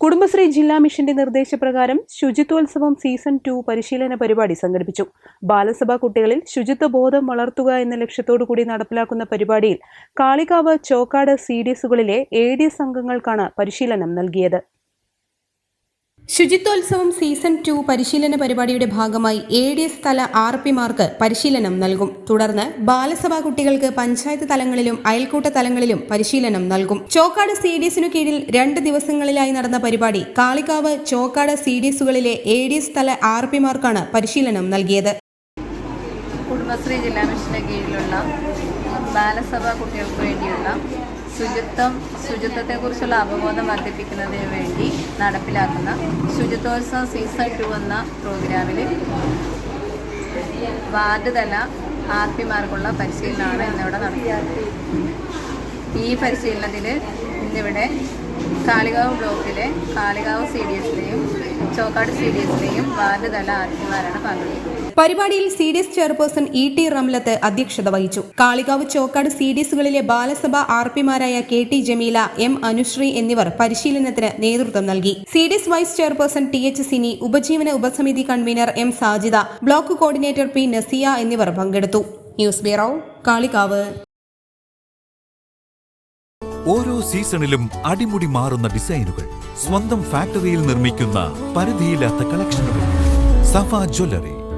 കുടുംബശ്രീ ജില്ലാ മിഷന്റെ നിർദ്ദേശപ്രകാരം ശുചിത്വോത്സവം സീസൺ ടു പരിശീലന പരിപാടി സംഘടിപ്പിച്ചു. ബാലസഭാ കുട്ടികളിൽ ശുചിത്വ ബോധം വളർത്തുക എന്ന ലക്ഷ്യത്തോടു കൂടി നടപ്പിലാക്കുന്ന പരിപാടിയിൽ കാളികാവ് ചോക്കാട് സി ഡി എസുകളിലെ എ ഡി എസ് അംഗങ്ങൾക്കാണ് പരിശീലനം നൽകിയത്. ശുചിത്വോത്സവം സീസൺ ടു പരിശീലന പരിപാടിയുടെ ഭാഗമായി എ ഡി എസ് തല ആർ പിമാർക്ക് പരിശീലനം നൽകും. തുടർന്ന് ബാലസഭാ കുട്ടികൾക്ക് പഞ്ചായത്ത് തലങ്ങളിലും അയൽക്കൂട്ട തലങ്ങളിലും പരിശീലനം നൽകും. ചോക്കാട് സി ഡി എസിനു കീഴിൽ രണ്ട് ദിവസങ്ങളിലായി നടന്ന പരിപാടി കാളികാവ് ചോക്കാട് സി ഡി എസുകളിലെ എ ഡി എസ് തല ആർ പിമാർക്കാണ് പരിശീലനം നൽകിയത്. കുടുംബശ്രീ ജില്ലാ മിഷന് കീഴിലുള്ള ബാലസഭ കുട്ടികൾക്ക് വേണ്ടിയുള്ള ശുചിത്വം ശുചിത്വത്തെക്കുറിച്ചുള്ള അവബോധം വർദ്ധിപ്പിക്കുന്നതിന് വേണ്ടി നടപ്പിലാക്കുന്ന ശുചിത്വോത്സവം സീസൺ ടു എന്ന പ്രോഗ്രാമിൽ വാർഡ് തല ആർ പിമാർക്കുള്ള പരിശീലനമാണ് ഇന്നിവിടെ നടത്തിയത് ഈ പരിശീലനത്തിൽ ഇന്നിവിടെ കാളികാവ് ബ്ലോക്കിലെ കാളികാവ് സി ഡി എസിലെയും ചോക്കാട് സി ഡി എസിലെയും വാർഡ് തല ആർ പിമാരാണ് പങ്കെടുക്കുന്നത്. പരിപാടിയിൽ C D S chairperson E T Ramlath അധ്യക്ഷത വഹിച്ചു. കാളികാവ് ചോക്കാട് സി ഡി എസുകളിലെ ബാലസഭ R പിമാരായ K T Jameela M Anushree എന്നിവർ പരിശീലനത്തിന് നേതൃത്വം നൽകി. C D S vice chairperson T H Sini ഉപജീവന ഉപസമിതി convener M Sajida block coordinator P Nasiya എന്നിവർ പങ്കെടുത്തു. News bureau Kalikavu. ഓരോ സീസണിലും അടിമുടി മാറുന്ന ഡിസൈനുകൾ സ്വന്തം ഫാക്ടറിയിൽ നിർമ്മിക്കുന്ന പരിധിയില്ലാത്ത കളക്ഷനുകൾ. സഫ ജ്വല്ലറി